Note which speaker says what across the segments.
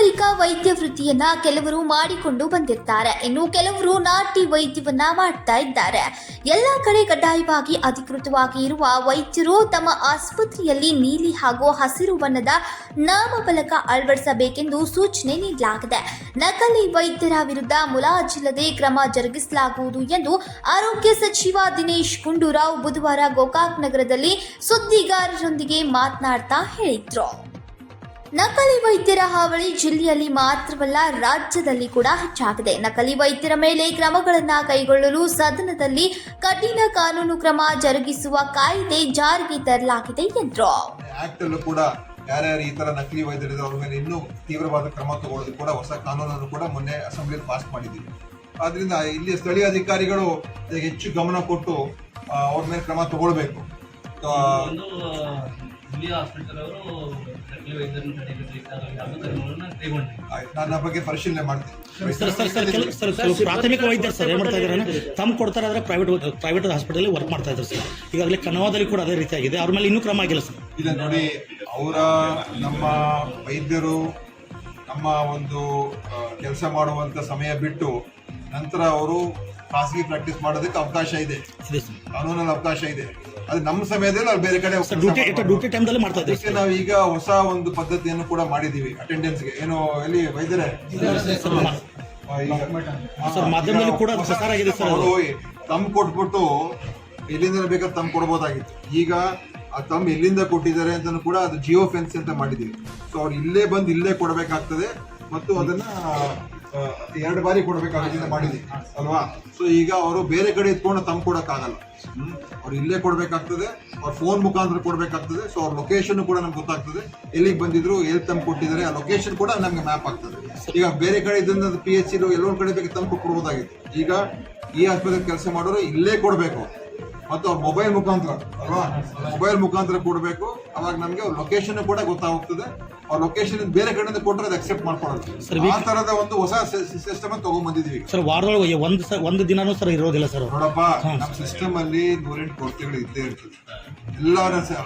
Speaker 1: ಪಾರಂಪರಿಕ ವೈದ್ಯ ವೃತ್ತಿಯನ್ನ ಕೆಲವರು ಮಾಡಿಕೊಂಡು ಬಂದಿರ್ತಾರೆ. ಇನ್ನು ಕೆಲವರು ನಾಟಿ ವೈದ್ಯವನ್ನ ಮಾಡ್ತಾ ಇದ್ದಾರೆ. ಎಲ್ಲ ಕಡೆ ಕಡ್ಡಾಯವಾಗಿ ಅಧಿಕೃತವಾಗಿ ಇರುವ ವೈದ್ಯರು ತಮ್ಮ ಆಸ್ಪತ್ರೆಯಲ್ಲಿ ನೀಲಿ ಹಾಗೂ ಹಸಿರು ಬಣ್ಣದ ನಾಮಫಲಕ ಅಳವಡಿಸಬೇಕೆಂದು ಸೂಚನೆ ನೀಡಲಾಗಿದೆ. ನಕಲಿ ವೈದ್ಯರ ವಿರುದ್ಧ ಮುಲಾಜಿಲ್ಲದೆ ಕ್ರಮ ಜರುಗಿಸಲಾಗುವುದು ಎಂದು ಆರೋಗ್ಯ ಸಚಿವ ದಿನೇಶ್ ಗುಂಡೂರಾವ್ ಬುಧವಾರ ಗೋಕಾಕ್ ನಗರದಲ್ಲಿ ಸುದ್ದಿಗಾರರೊಂದಿಗೆ ಮಾತನಾಡ್ತಾ ಹೇಳಿದ್ರು. ನಕಲಿ ವೈದ್ಯರ ಹಾವಳಿ ಜಿಲ್ಲೆಯಲ್ಲಿ ಮಾತ್ರವಲ್ಲ ರಾಜ್ಯದಲ್ಲಿ ಕೂಡ ಹೆಚ್ಚಾಗಿದೆ. ನಕಲಿ ವೈದ್ಯರ ಮೇಲೆ ಕ್ರಮಗಳನ್ನು ಕೈಗೊಳ್ಳಲು ಸದನದಲ್ಲಿ ಕಠಿಣ ಕಾನೂನು ಕ್ರಮ ಜರುಗಿಸುವ ಕಾಯ್ದೆ ಜಾರಿಗೆ ತರಲಾಗಿದೆ ಎಂದರು.
Speaker 2: ಕೂಡ ಯಾರ್ಯಾರು ಈ ತರ ನಕಲಿ ವೈದ್ಯರಿದ್ದಾರೆ ಅವ್ರ ಮೇಲೆ ಇನ್ನೂ ತೀವ್ರವಾದ ಕ್ರಮ ತಗೊಳ್ಳೋದು ಕೂಡ ಹೊಸ ಕಾನೂನನ್ನು ಕೂಡ ಮೊನ್ನೆ ಅಸೆಂಬ್ಲಿಯಲ್ಲಿ ಪಾಸ್ ಮಾಡಿದ್ದೀವಿ. ಆದ್ರಿಂದ ಇಲ್ಲಿ ಸ್ಥಳೀಯ ಅಧಿಕಾರಿಗಳು ಹೆಚ್ಚು ಗಮನ ಕೊಟ್ಟು ಅವ್ರ ಮೇಲೆ ಕ್ರಮ ತಗೊಳ್ಬೇಕು.
Speaker 3: ಹಾಸ್ಪಿಟಲ್ ಅವರು ನಕಲಿ ವೈದ್ಯರನ್ನು ತಡೆಗಟ್ಟಲಿಕ್ಕೆ ಯಾವ ಕ್ರಮಗಳನ್ನು
Speaker 2: ಆಯ್ತು, ನಾನು ಆ ಬಗ್ಗೆ ಪರಿಶೀಲನೆ ಮಾಡ್ತೀನಿ.
Speaker 4: ಸರ್ ಸರ್ ಸರ್ ಕೆಲವು ಸರ್ ಕೆಲವು ಪ್ರಾಥಮಿಕ ವೈದ್ಯರು ಸರ್ ಏನು ಮಾಡ್ತಾ ಇದ್ದಾರೆ ತಮ್ಮ ಕೊಡ್ತಾರೆ ಆದರೆ ಪ್ರೈವೇಟ್ ಪ್ರೈವೇಟ್ ಹಾಸ್ಪಿಟಲ್ ವರ್ಕ್ ಮಾಡ್ತಾ ಇದ್ದಾರೆ ಸರ್. ಈಗಾಗಲೇ ಕನವಾದಲ್ಲಿ ಕೂಡ ಅದೇ ರೀತಿಯಾಗಿದೆ. ಅವ್ರ ಮೇಲೆ ಇನ್ನೂ ಕ್ರಮ ಆಗಿಲ್ಲ ಸರ್.
Speaker 2: ಇಲ್ಲ ನೋಡಿ ಅವರ ನಮ್ಮ ವೈದ್ಯರು ನಮ್ಮ ಒಂದು ಕೆಲಸ ಮಾಡುವಂತ ಸಮಯ ಬಿಟ್ಟು ನಂತರ ಅವರು ಖಾಸಗಿ ಪ್ರಾಕ್ಟೀಸ್ ಮಾಡೋದಕ್ಕೆ ಅವಕಾಶ ಇದೆ. ಕಾನೂನಲ್ಲಿ ಅವಕಾಶ ಇದೆ. ಅದು ನಮ್ಮ ಸಮಯದಲ್ಲಿ ಅವ್ರು ಬೇರೆ ಕಡೆ ಅದಕ್ಕೆ ನಾವು ಈಗ ಹೊಸ ಒಂದು ಪದ್ಧತಿಯನ್ನು ಕೂಡ ಮಾಡಿದೀವಿ ಅಟೆಂಡೆನ್ಸ್ಗೆ ಏನು ಎಲ್ಲಿ ವೈದ್ಯರೇ? ತಮ್ ಕೊಟ್ಬಿಟ್ಟು ಎಲ್ಲಿಂದ ಬೇಕಾದ್ರೆ ತಮ್ ಕೊಡ್ಬೋದಾಗಿತ್ತು. ಈಗ ಆ ತಮ್ ಎಲ್ಲಿಂದ ಕೊಟ್ಟಿದ್ದಾರೆ ಅಂತ ಕೂಡ ಅದು ಜಿಯೋ ಫೆನ್ಸ್ ಅಂತ ಮಾಡಿದೀವಿ ಸೊ ಅವ್ರು ಇಲ್ಲೇ ಬಂದು ಇಲ್ಲೇ ಕೊಡಬೇಕಾಗ್ತದೆ ಮತ್ತು ಅದನ್ನ ಎರಡು ಬಾರಿ ಕೊಡ್ಬೇಕಾಗುತ್ತೆ ಮಾಡಿದೆ ಅಲ್ವಾ? ಸೊ ಈಗ ಅವರು ಬೇರೆ ಕಡೆ ಇದ್ಕೊಂಡು ತಮ್ ಕೊಡಕ್ಕಾಗಲ್ಲ. ಅವ್ರು ಇಲ್ಲೇ ಕೊಡಬೇಕಾಗ್ತದೆ, ಅವ್ರ ಫೋನ್ ಮುಖಾಂತರ ಕೊಡಬೇಕಾಗ್ತದೆ ಸೊ ಅವ್ರ ಲೊಕೇಶನ್ ಕೂಡ ನಮ್ಗೆ ಗೊತ್ತಾಗ್ತದೆ. ಎಲ್ಲಿಗೆ ಬಂದಿದ್ರು, ಎಲ್ಲಿ ತಮ್ಮ ಕೊಟ್ಟಿದ್ದಾರೆ, ಆ ಲೊಕೇಶನ್ ಕೂಡ ನಮಗೆ ಮ್ಯಾಪ್ ಆಗ್ತದೆ. ಈಗ ಬೇರೆ ಕಡೆ ಇದನ್ನ ಪಿ ಎಚ್ ಸಿ ಎಲ್ಲೊಂದು ಕಡೆ ಬೇಕು ತಂಪು ಕೊಡ್ಬೋದಾಗಿತ್ತು. ಈಗ ಈ ಆಸ್ಪತ್ರೆ ಕೆಲಸ ಮಾಡೋರು ಇಲ್ಲೇ ಕೊಡ್ಬೇಕು. ಮತ್ತು ಮೊಬೈಲ್ ಮುಖಾಂತರ ಅಲ್ವಾ? ಮೊಬೈಲ್ ಮುಖಾಂತರ ಕೊಡಬೇಕು. ಅವಾಗ ನಮಗೆ ಲೊಕೇಶನ್ ಕೂಡ ಗೊತ್ತಾಗ್ತದೆ. ಆ ಲೊಕೇಶನ್ ಬೇರೆ ಕಡೆಯಿಂದ ಕೊಟ್ಟರೆ ಅದು ಅಕ್ಸೆಪ್ಟ್ ಮಾಡ್ಕೊಳ್ಳೋದು. ಆ ತರದ ಒಂದು ಹೊಸ ಸಿಸ್ಟಮ್ ತಗೊಂಡ್ ಬಂದಿದೀವಿ
Speaker 4: ಸರ್ ವಾರದೊಳಗೆ ಒಂದು ಒಂದು ದಿನಾನೂ ಸರ್ ಇರೋದಿಲ್ಲ ಸರ್.
Speaker 2: ನೋಡಪ್ಪ ನಮ್ಮ ಸಿಸ್ಟಮ್ ಅಲ್ಲಿ ನೂರೆಂಟು ಕೊರತೆಗಳು ಇದ್ದೇ ಇರ್ತದೆ. ಎಲ್ಲ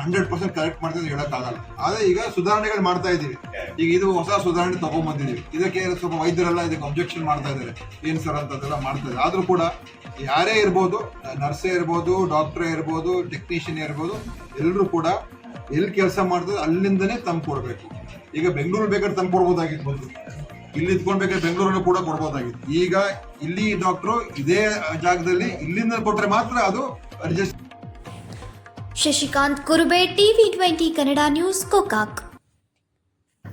Speaker 2: ಹಂಡ್ರೆಡ್ ಪರ್ಸೆಂಟ್ ಕರೆಕ್ಟ್ ಮಾಡ್ತೀವಿ ಹೇಳಕ್ಕಾಗಲ್ಲ. ಆದರೆ ಈಗ ಸುಧಾರಣೆಗಳು ಮಾಡ್ತಾ ಇದೀವಿ ಈಗ ಇದು ಹೊಸ ಸುಧಾರಣೆ ತಗೊಂಡ್ಬಂದಿದ್ದೀವಿ ಇದಕ್ಕೆ ಸ್ವಲ್ಪ ವೈದ್ಯರೆಲ್ಲ ಇದಕ್ಕೆ ಅಬ್ಜೆಕ್ಷನ್ ಮಾಡ್ತಾ ಇದ್ದಾರೆ. ಏನು ಸರ್ ಅಂತದೆಲ್ಲ ಮಾಡ್ತಾ ಇದ್ದಾರೆ. ಆದರೂ ಕೂಡ ಯಾರೇ ಇರ್ಬೋದು ನರ್ಸೇ ಇರ್ಬೋದು ಡಾಕ್ಟ್ರೇ ಇರ್ಬೋದು ಟೆಕ್ನಿಷಿಯನ್ ಇರ್ಬೋದು ಎಲ್ಲರೂ ಕೂಡ ಎಲ್ಲಿ ಕೆಲಸ ಮಾಡ್ತದೆ ಅಲ್ಲಿಂದನೇ ತಂದು ಕೊಡಬೇಕು. ಈಗ ಬೆಂಗಳೂರು ಬೇಕಾದ್ರೆ ತಂದು ಕೊಡ್ಬೋದಾಗಿತ್ತು ಬಂದು ಇಲ್ಲಿ ಇದ್ಕೊಂಡ್ ಬೇಕಾದ್ರೆ ಬೆಂಗಳೂರಲ್ಲೂ ಕೂಡ ಕೊಡ್ಬೋದಾಗಿತ್ತು. ಈಗ ಇಲ್ಲಿ ಡಾಕ್ಟ್ರು ಇದೇ ಜಾಗದಲ್ಲಿ ಇಲ್ಲಿಂದ ಕೊಟ್ಟರೆ ಮಾತ್ರ ಅದು adjust
Speaker 1: Shashikant Kurube, TV twenty Kannada news Gokak